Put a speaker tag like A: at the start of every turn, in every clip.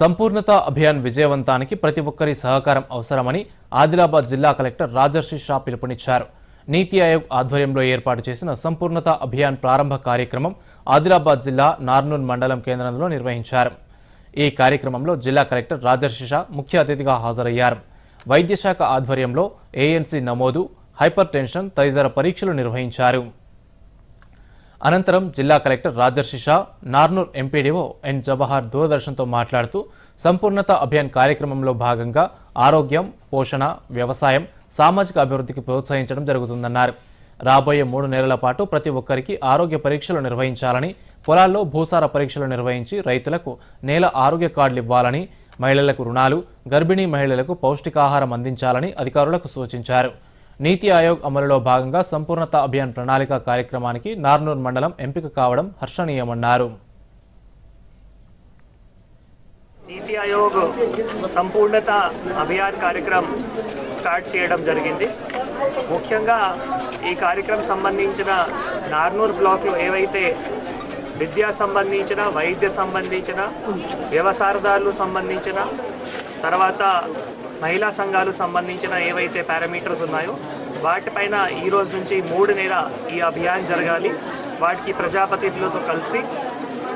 A: సంపూర్ణత అభియాన్ విజయవంతానికి ప్రతి ఒక్కరి సహకారం అవసరమని ఆదిలాబాద్ జిల్లా కలెక్టర్ రాజర్షి షా పిలుపునిచ్చారు. నీతి ఆయోగ్ ఆధ్వర్యంలో ఏర్పాటు చేసిన సంపూర్ణత అభియాన్ ప్రారంభ కార్యక్రమం ఆదిలాబాద్ జిల్లా నార్నూన్ మండలం కేంద్రంలో నిర్వహించారు. ఈ కార్యక్రమంలో జిల్లా కలెక్టర్ రాజర్షి షా ముఖ్య అతిథిగా హాజరయ్యారు. వైద్యశాఖ ఆధ్వర్యంలో ఏఎన్సీ నమోదు హైపర్ టెన్షన్ తదితర పరీక్షలు నిర్వహించారు. అనంతరం జిల్లా collector Rajarshi Shah Narnoor MPDO N Jawahar దూరదర్శన్తో మాట్లాడుతూ సంపూర్ణత అభియాన్ కార్యక్రమంలో భాగంగా ఆరోగ్యం పోషణ వ్యవసాయం సామాజిక అభివృద్ధికి ప్రోత్సహించడం జరుగుతుందన్నారు. రాబోయే మూడు నెలల పాటు ప్రతి ఒక్కరికి ఆరోగ్య పరీక్షలు నిర్వహించాలని పొలాల్లో భూసార పరీక్షలు నిర్వహించి రైతులకు నేల ఆరోగ్య కార్డులు ఇవ్వాలని మహిళలకు రుణాలు గర్భిణీ మహిళలకు పౌష్టికాహారం అందించాలని అధికారులకు సూచించారు. నీతి ఆయోగ్ అమలులో భాగంగా సంపూర్ణత అభియాన్ ప్రణాళిక కార్యక్రమానికి నార్నూర్ మండలం ఎంపిక కావడం హర్షణీయమన్నారు.
B: నీతి ఆయోగ్ సంపూర్ణత అభియాన్ కార్యక్రమం స్టార్ట్ చేయడం జరిగింది. ముఖ్యంగా ఈ కార్యక్రమం సంబంధించిన నార్నూర్ బ్లాక్లో ఏవైతే విద్యా సంబంధించిన వైద్య సంబంధించిన వ్యవసాయదారులు సంబంధించిన తర్వాత మహిళా సంఘాలు సంబంధించిన ఏవైతే పారామీటర్స్ ఉన్నాయో వాటిపైన ఈ రోజు నుంచి మూడు నెల ఈ అభియాన్ జరగాలి. వాటికి ప్రజాప్రతినిధులతో కలిసి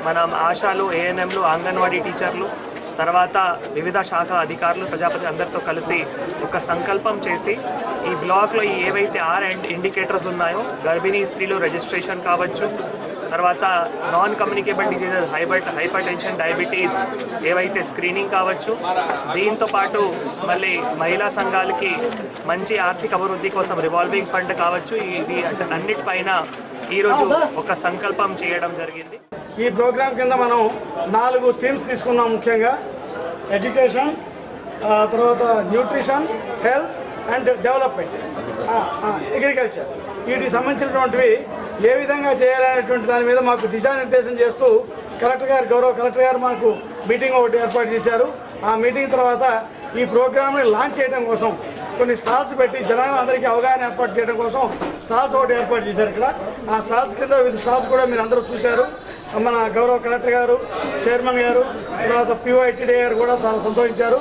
B: మనం ఆశాలు ఏఎన్ఎంలు అంగన్వాడీ టీచర్లు తర్వాత వివిధ శాఖ అధికారులు ప్రజాపతి అందరితో కలిసి ఒక సంకల్పం చేసి ఈ బ్లాక్లో ఈ ఏవైతే ఆర్ అండ్ ఇండికేటర్స్ ఉన్నాయో గర్భిణీ స్త్రీలు రిజిస్ట్రేషన్ కావచ్చు తర్వాత non communicable diseases hyper hypertension diabetes ఏవైతే స్క్రీనింగ్ కావచ్చు దీంతో పాటు మళ్ళీ మహిళా సంఘాలకి మంచి ఆర్థిక అభివృద్ధి కోసం రివాల్వింగ్ ఫండ్ కావచ్చు. ఇది అన్నిటిపైన ఈరోజు ఒక సంకల్పం చేయడం జరిగింది.
C: ఈ ప్రోగ్రాం కింద మనం నాలుగు థీమ్స్ తీసుకున్నాం ముఖ్యంగా. ఎడ్యుకేషన్ తర్వాత nutrition health and development. Agriculture. వీటికి సంబంధించినటువంటివి ఏ విధంగా చేయాలనేటువంటి దాని మీద మాకు దిశానిర్దేశం చేస్తూ కలెక్టర్ గారు గౌరవ కలెక్టర్ గారు మాకు మీటింగ్ ఒకటి ఏర్పాటు చేశారు. ఆ మీటింగ్ తర్వాత ఈ ప్రోగ్రామ్ని లాంచ్ చేయడం కోసం కొన్ని స్టాల్స్ పెట్టి జనాలందరికీ అవగాహన ఏర్పాటు చేయడం కోసం స్టాల్స్ ఒకటి ఏర్పాటు చేశారు ఇక్కడ. ఆ స్టాల్స్ కింద వివిధ స్టాల్స్ కూడా మీరు అందరూ చూశారు. మన గౌరవ కలెక్టర్ గారు చైర్మన్ గారు తర్వాత పిఓఐటీడీ గారు కూడా చాలా సంతోషించారు.